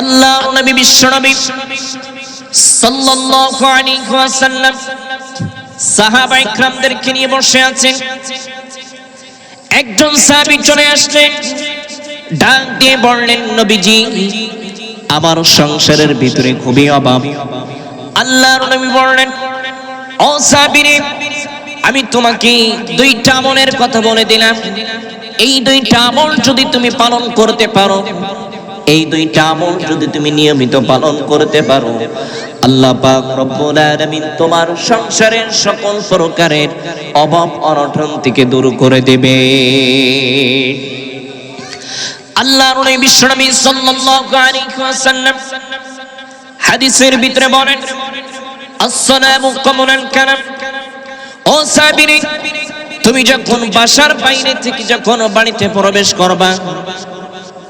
আল্লাহর নবী বিশ্বনবী সাল্লাল্লাহু আলাইহি ওয়াসাল্লাম সাহাবা ইকরামদেরকে নিয়ে বসে আছেন। একজন সাহাবী চলে আসলেন, ডাক দিয়ে বললেন, নবীজি, আমার সংসারের ভিতরে খুবই অভাব। আল্লাহর নবী বললেন, ও সাহাবীরে, আমি তোমাকে দুইটা আমলের কথা বলে দিলাম। এই দুইটা আমল যদি তুমি পালন করতে পারো এই দুইটা আমল যদি তুমি নিয়মিত পালন করতে পারো, আল্লাহ পাক রব্বুল আলামিন তোমার সংসারের সকল প্রকারের অভাব অনটন থেকে দূর করে দেবে। আল্লাহর নবী বিশ্বনবী সাল্লাল্লাহু আলাইহি ওয়াসাল্লাম হাদিসের ভিতরে বলেন, আসসালামু কমুনাল কালাম। ও সাবিরি, তুমি যখন বাসার বাইরে থেকে যখন বাড়িতে প্রবেশ করবা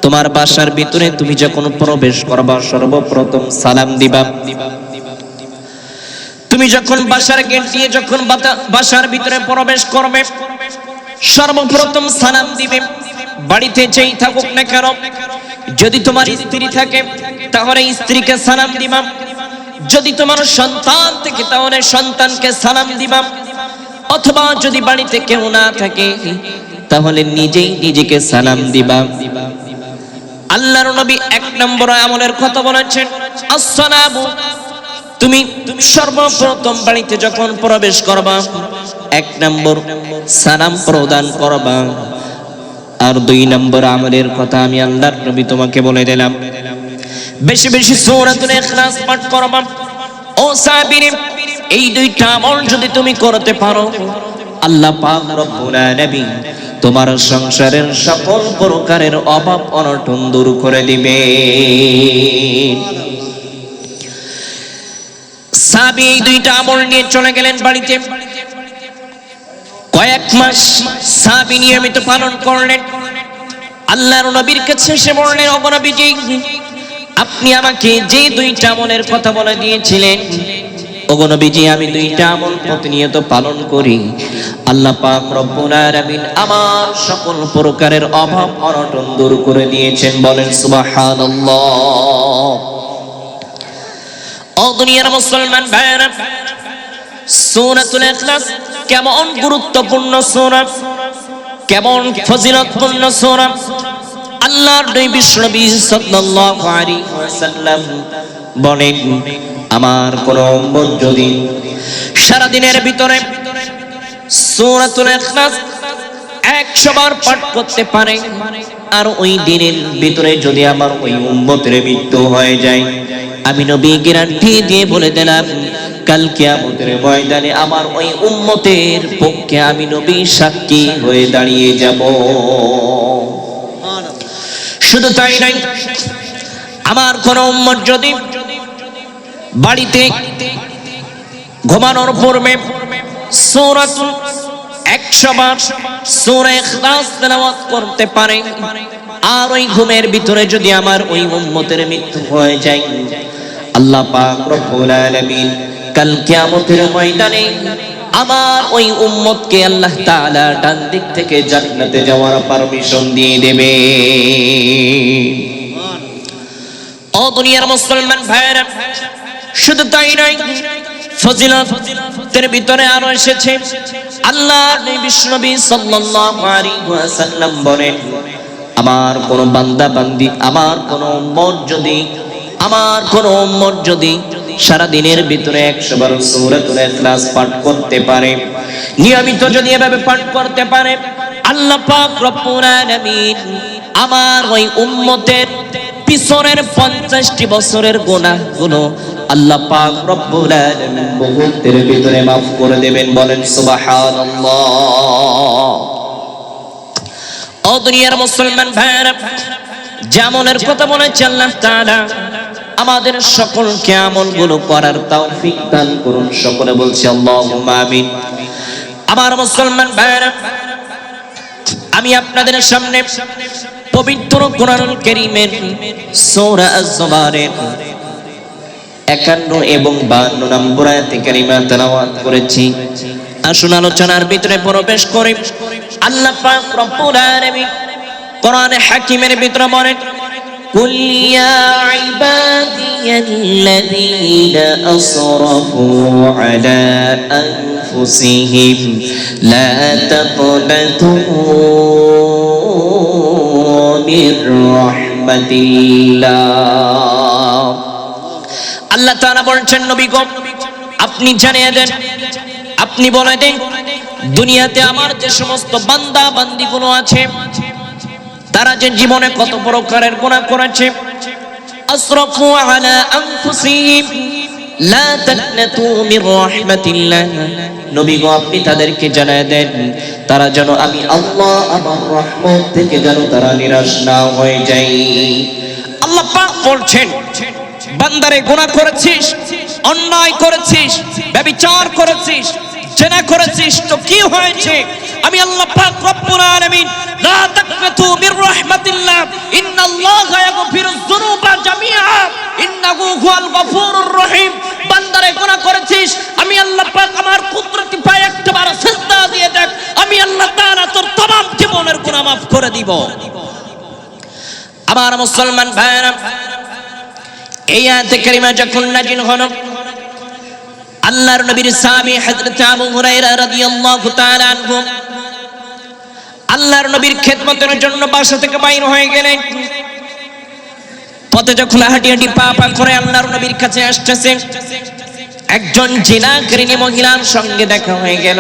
তোমার বাসার ভিতরে তুমি যখন প্রবেশ করবা, সর্বপ্রথম সালাম দিবা। তুমি যখন বাসার গেট দিয়ে যখন বাসার ভিতরে প্রবেশ করবে, সর্বপ্রথম সালাম দিবে। বাড়িতে যেই থাকুক না কেন, যদি তোমার স্ত্রী থাকে, তাহলে স্ত্রীকে সালাম দিবাম যদি তোমার সন্তান থেকে, তাহলে সন্তানকে সালাম দিবাম অথবা যদি বাড়িতে কেউ না থাকে, তাহলে নিজেই নিজেকে সালাম দিবাম আল্লাহর নবী এক নম্বর আমলের কথা বলেছেন, আসসালামু তুমি সর্বপ্রথম বাড়িতে যখন প্রবেশ করবা, এক নম্বর সালাম প্রদান করবা। আর দুই নম্বর আমলের কথা আমি আল্লাহর নবী তোমাকে বলে দিলাম। বেশি বেশি সূরাতুল ইখলাস পাঠ করবা। ও সাবিরে এই দুইটা আমল যদি তুমি করতে পারো আল্লাহ পাক রব্বুল আলামিন তোমার সংসারের সকল প্রকারের অভাব অনটন দূর করে দিবে সাবি দুইটা আমল নিয়ে চলে গেলেন বাড়িতে। কয়েক মাস সাবি নিয়মিত পালন করলেন। আল্লাহর নবীর কাছে এসে বললেন অগনবীজি আপনি আমাকে যে দুইটা আমলের কথা বলে দিয়েছিলেন আমি দুইটা আমল পালন করি। আল্লাহ পাক আমার সকল প্রকারের অভাব অনটন দূর করে দিয়েছেন, বলেন সুবহানাল্লাহ। ও দুনিয়ার মুসলমান ভাইরা সূরাতুল ইখলাস কেমন গুরুত্বপূর্ণ সূরা? কেমন ফজিলতপূর্ণ সূরা? আল্লাহর নবী বিশ্বনবী সাল্লাল্লাহু আলাইহি ওয়াসাল্লাম বলেন আমার কোন উম্মত যদি সারাদিনের ভিতরে সূরাতুল ইখলাস একশো বার পাঠ করতে পারে, আর ওই দিনের ভিতরে যদি আমার ওই উম্মতের মৃত্যু হয়ে যায়, আমি নবী গ্যারান্টি দিয়ে বলে দিলাম, কাল কিয়ামতের ময়দানে আমার ওই উম্মতের পক্ষে আমি নবী সাক্ষী হয়ে দাঁড়িয়ে যাব। শুধু তাই নাই আমার কোন উম্মত যদি বাড়িতে ঘুমানোর পূর্বে সূরাতুল একশো বার সূরা ইখলাস তেলাওয়াত করতে পারে। আর ওই ঘুমের ভিতরে যদি আমার ওই উম্মতের মৃত্যু হয়ে যায় আল্লাহ পাক রব্বুল আলামিন কাল কিয়ামতের ময়দানে আমার ওই উম্মতকে আল্লাহ তাআলা ডান দিক থেকে জান্নাতে যাওয়ার পারমিশন দিয়ে দেবে। ও দুনিয়ার মুসলমান ভাইয়েরা শুধু তাই নয় ফজিলতের ভিতরে আরও এসেছে। আল্লাহ বিষ্ণবী ওয়াসাল্লাম বলেন, আমার কোন বান্দা বান্দি আমার কোন উম্মত যদি, আমার কোন উম্মত যদি সারা দিনের ভিতরে একশো বার সূরাতুল ইখলাস পাঠ করতে পারে, নিয়মিত যদি এভাবে পাঠ করতে পারে, আল্লাহ পাক রব্বুল আলামিন আমার ওই উম্মতের পিছনের পঞ্চাশটি বছরের গুনাহগুলো আল্লাহ পাক রব্বুল আলামিন মুহূর্তের ভিতরে মাফ করে দেবেন, বলেন সুবহানাল্লাহ। ও দুনিয়ার মুসলমান ভাইরা যেমনের কথা বলেছে আল্লাহ তাআলা, আমাদের সকলকে আমলগুলো করার তৌফিক দান করুন, সকলে বলছি আল্লাহুম্মা আমিন। আমার মুসলমান ভাইরা আমি আপনাদের সামনে পবিত্র কোরআনুল কারীমের সূরা আজ-জুমারের একান্ন এবং বান্ন নম্বর আয়াতে কারিমা তেলাওয়াত করেছি আসুন আলোচনার ভিতরে প্রবেশ করি আল্লাহ পাক রব্বুল আলামিন কোরআনে হাকিমের ভিতরে বলেন قل يا عبادي الذين أسرفوا على أنفسهم لا تقنطوا من رحمة الله আল্লাহ তাআলা বলছেন নবী গো আপনি জানিয়ে দেন আপনি বলে দেন দুনিয়াতে আমার যে সমস্ত বান্দা বান্দিগুলো আছে তারা যে জীবনে কত প্রকারের গুনাহ করেছে আসরাফু আলা আনফুসিহিম লা তাকনাতু মির রাহমাতিল্লাহ। নবী গো, আপনি তাদেরকে জানায় দেন, তারা যেন আমি আল্লাহ আমার রহমত থেকে যেন তারা নিরাশ না হয়ে যায়। আল্লাহ পাক বলছেন, বান্দারে গুনাহ করেছিস, অন্যায় করেছিস ব্যভিচার করেছিস, জেনা করেছিস, তো কি হয়েছে? আমি আল্লাহ পাক রব্বুল আলামিন, লা তাকনাতু মির রাহমাতিল্লাহ, ইন্নাল্লাহা ইয়াগফিরুয যুনুবা জামিআ। ইন্নাহু হুয়াল গফুরুর রহিম বান্দারে গুনাহ করেছিস আমি আল্লাহ পাক আমার কুদরতি পায়ে একবার সিজদা দিয়ে দেখ আমি আল্লাহ তাআলা তোর तमाम জীবনের গুনাহ maaf করে দিব আমার মুসলমান ভাইরা এই আয়াতে কারিমা যখন নাজিল হলো আল্লাহর নবীর সাহাবী হযরত আবু হুরায়রা রাদিয়াল্লাহু তাআলা আনহু আল্লাহর নবীর খেদমতের জন্য বাসা থেকে বাইর হয়ে গেলেন পথে যখন হাঁটি হাঁটি পা পা করে আল্লাহর নবীর কাছে আসতেছে, একজন জিনাকারিনী মহিলার সঙ্গে দেখা হয়ে গেল।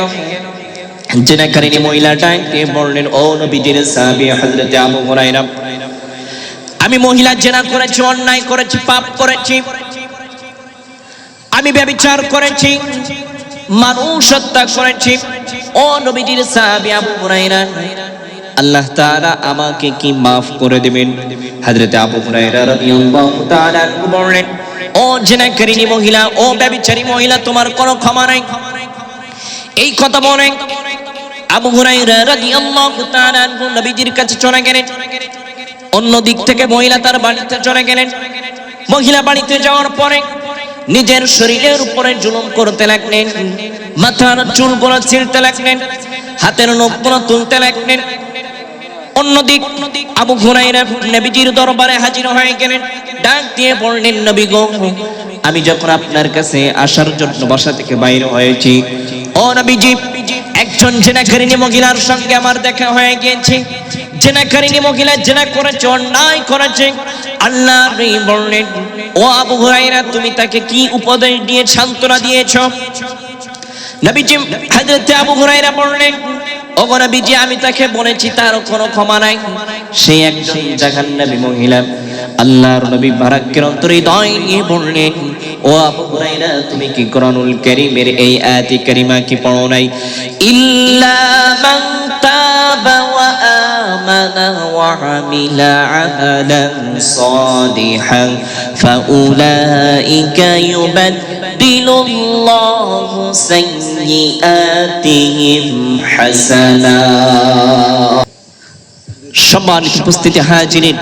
জিনাকারিনী মহিলাটাকে বললেন, ও নবীজির সাহাবী, হযরত আবু হুরায়রা, আমি মহিলা জেনা করেছি, অন্যায় করেছি, পাপ করেছি, আমি ব্যভিচার করেছি, মানুষ হত্যা করেছি। ও নবীজির সাহাবী আবু হুরায়রা আল্লাহ তাআলা আমাকে কি maaf করে দিবেন? হযরত আবু হুরায়রা রাদিয়াল্লাহু তাআলা বললেন, ও জেনাকারিনী মহিলা, ও ব্যভিচারী মহিলা, তোমার কোনো ক্ষমা নাই। এই কথা বলে আবু হুরায়রা রাদিয়াল্লাহু তাআলা নবীজির কাছে চলে গেলেন। অন্য দিক থেকে মহিলা তার বাড়িতে চলে গেলেন। মহিলা বাড়িতে যাওয়ার পরে নিজের শরীরের উপরে জুলুম করতে লাগলেন, মাথার চুলগুলো ছিঁড়তে লাগলেন, হাতের নখগুলো তুলতে লাগলেন অন্যদিক আবু হুরাইরা নবীজির দরবারে হাজির হয়ে গেলেন। ডাক দিয়ে বললেন, নবী গো, আমি যখন আপনার কাছে আসার জন্য বাসা থেকে বাইরে হয়েছি, ও নবীজি, একজন জেনাকারিনী মহিলার সঙ্গে আমার দেখা হয়ে গিয়েছে। জেনাকারিনী মহিলা জেনা করেছে, অন্যায় করেছে। আল্লাহ বললেন, ও আবু হুরাইরা, তুমি তাকে কি উপদেশ দিয়ে সান্ত্বনা দিয়েছ? নবীজি হযরত আবু হুরায়রা বললেন ওগো নবীজি, আমি তাকে বলেছি তার কোনো ক্ষমা নাই। সে একজন জাহান্নামী মহিলা। আল্লাহর নবী বারাকের হৃদয় নিয়ে বললেন, ও আবু হুরায়রা, তুমি কি কোরআনুল কারীমের এই আয়াতি কারিমা কি পড়ো নাই? ইল্লা মান তাবা ওয়া আমানা ওয়া আমিলা আমালান সালিহান, ফাউলাইকা ইউবাদদিলুল্লাহু সাইয়্যাতিহিম হাসানাত সম্মানিত উপস্থিতি হাজিরিন,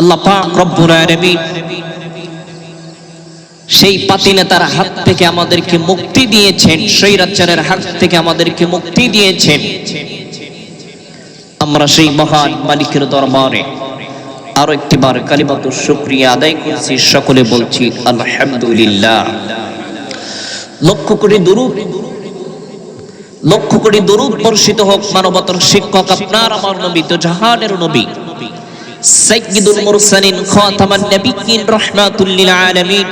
আল্লাহ পাক রব্বুল আলামিন সেই পাতি নেতার হাত থেকে আমাদেরকে মুক্তি দিয়েছেন স্বৈরাচারের হাত থেকে আমাদেরকে মুক্তি দিয়েছেন। আমরা সেই মহান মালিকের দরবারে আরও একটি বার কালিমাত শুকরিয়া আদায় করছি, সকলে বলছি আলহামদুলিল্লাহ। লক্ষ কোটি দুরূদ, লক্ষ কোটি দরুদ বর্ষিত হোক মানবতার শিক্ষক আপনার, আমার নবী তো জাহানের নবী। সাইয়্যিদুল মুরসালিন খাতামান নবিয়্যিন রাহমাতুল লিল আলামিন।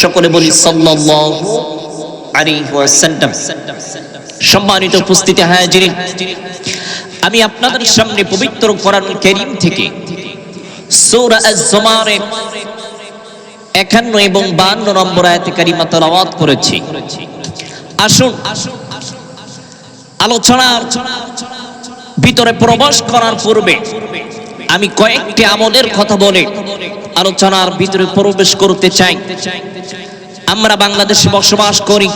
সকলে বলি সাল্লাল্লাহু আলাইহি ওয়াসাল্লাম। সম্মানিত উপস্থিতি হাজিরিন আমি আপনাদের সামনে পবিত্র কোরআনুল কারীম থেকে সূরা আজ-জুমারের 51 এবং 52 নম্বর আয়াতে কারিমা তেলাওয়াত করেছি। আসুন, আলোচনার ভিতরে প্রবেশ করার পূর্বে আমি কয়েকটি আমলের কথা বলে আলোচনার ভিতরে প্রবেশ করতে চাই। আমরা বাংলাদেশে বসবাস করি,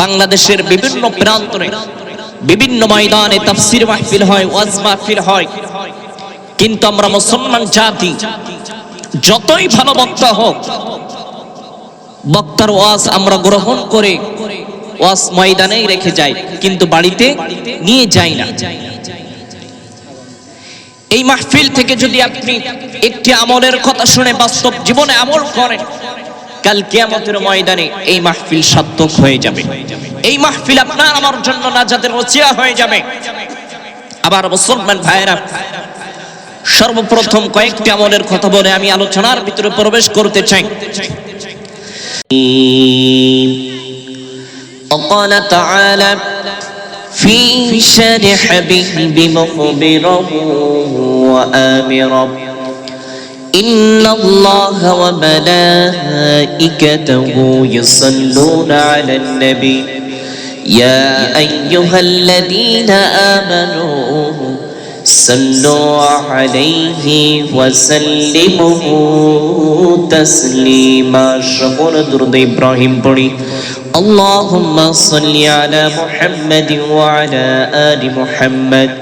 বাংলাদেশের বিভিন্ন প্রান্তরে বিভিন্ন ময়দানে তাফসির মাহফিল হয়, ওয়াজ মাহফিল হয়। কিন্তু আমরা মুসলমান জাতি, যতই ভালো বক্তা হোক, বক্তার ওয়াজ আমরা গ্রহণ করে ওয়াজ ময়দানেই রেখে যাই, কিন্তু বাড়িতে নিয়ে যাই না। এই মাহফিল থেকে যদি আপনি একটি আমলের কথা শুনে বাস্তব জীবনে আমল করেন কাল কিয়ামতের ময়দানে এই মাহফিল সার্থক হয়ে যাবে এই মাহফিল আপনার আমার জন্য নাজাতের রচিয়া হয়ে যাবে আবার মুসলমান ভাইয়েরা সর্বপ্রথম কয়েকটি আমলের কথা বলে আমি আলোচনার ভিতরে প্রবেশ করতে চাই وقال تعالى في شان حبيب مخبرا وآمرا إن الله وملائكته يصلون على النبي. يا أيها الذين آمنوا صلوا عليه وسلموا تسليما. شكر درد إبراهيم بڑي اللهم صل على محمد وعلى آل محمد.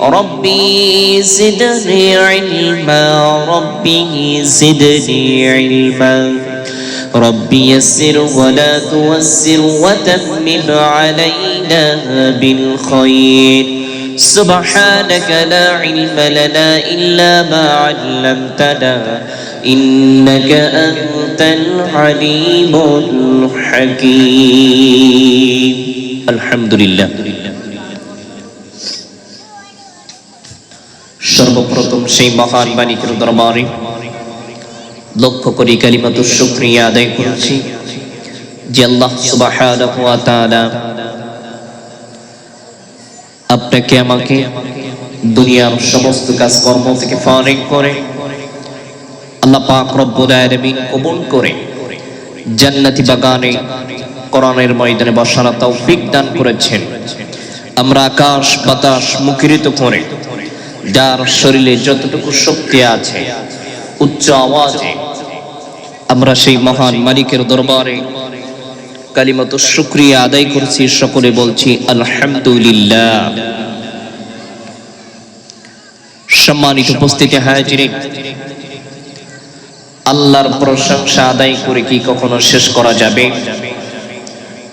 ربي زدني علما ربي زدني علما. ربي يسر ولا توسر وتمم علينا بالخير. سبحانك لا علم لنا إلا ما علمتنا إنك أنت العليم الحكيم. الحمد لله. সর্বপ্রথম সেই মহান মালিকের দরবারে লক্ষ্য করি কালিমাত শুক্রিয়া আদায় করছি যে আল্লাহ সুবহানাহু ওয়া তাআলা আপনাকে আমাকে দুনিয়ার সমস্ত কাজকর্ম থেকে ফারিক করে, আল্লাহ পাক রব্বুল আলামিন কবুল করে জান্নাতি বাগানে, কোরআনের ময়দানে বসার তৌফিক দান করেছেন। আমরা আকাশ বাতাস মুখরিত করে যার শরীরে যতটুকু শক্তি আছে, উচ্চ আওয়াজে, আমরা সেই মহান মালিকের দরবারে কালিমত শুক্রিয়া আদায় করছি, সকলে বলছি, আলহামদুলিল্লাহ। সম্মানিত উপস্থিতি হাজিরিন আল্লাহর প্রশংসা আদায় করে কি কখনো শেষ করা যাবে?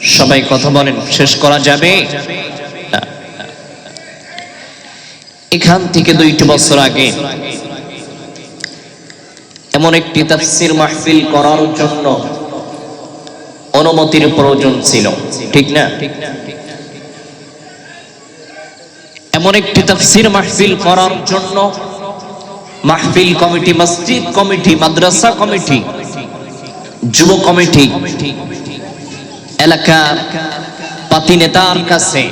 সবাই কথা বলেন, শেষ করা যাবে? এখান থেকে দুইটি বছর আগে এমন একটি তাফসির মাহফিল করার জন্য অনুমতির প্রয়োজন ছিল। ঠিক না? এমন একটি তাফসির মাহফিল করার জন্য মাহফিল কমিটি, মসজিদ কমিটি, মাদ্রাসা কমিটি, যুব কমিটি, এলাকার পাতি নেতার কাছে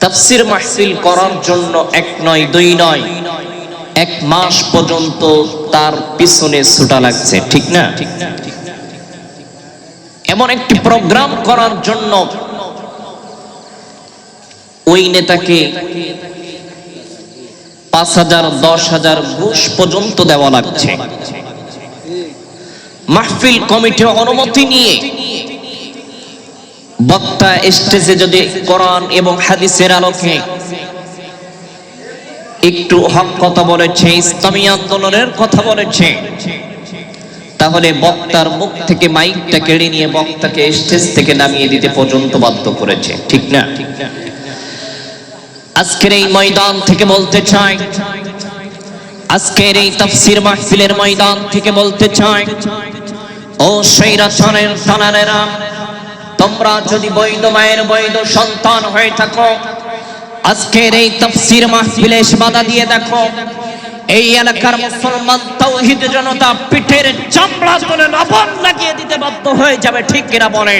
তাফসির মাহফিল করার জন্য এক নয়, দুই নয়। এক মাস পর্যন্ত তার পিছনে ছুটা লাগছে, ঠিক না? এমন একটি প্রোগ্রাম করার জন্য ওই নেতাকে পাঁচ হাজার, দশ হাজার ঘুষ পর্যন্ত দেওয়া লাগছে। মাহফিল কমিটি অনুমতি নিয়ে বক্তা স্টেজে যদি কোরআন এবং হাদিসের আলোকে একটু হক কথা বলেছে, ইসলামী আন্দোলনের কথা বলেছে, তাহলে বক্তার মুখ থেকে মাইকটা কেড়ে নিয়ে বক্তাকে স্টেজ থেকে নামিয়ে দিতে পর্যন্ত বাধ্য করেছে, ঠিক না? আজকের এই ময়দান থেকে বলতে চাই, আজকের এই তাফসির মাহফিলের ময়দান থেকে বলতে চাই, ও সেইরা চনের টানারেরা তোমরা যদি বৈধ মায়ের বৈধ সন্তান হয়ে থাকো, আজকের এই তফসির মাহফিলে বাধা দিয়ে দেখো, এই এলাকার মুসলমান তৌহিদ জনতা পিঠের চামড়া তুলে লবণ লাগিয়ে দিতে বাধ্য হয়ে যাবে, ঠিক কিনা বলে?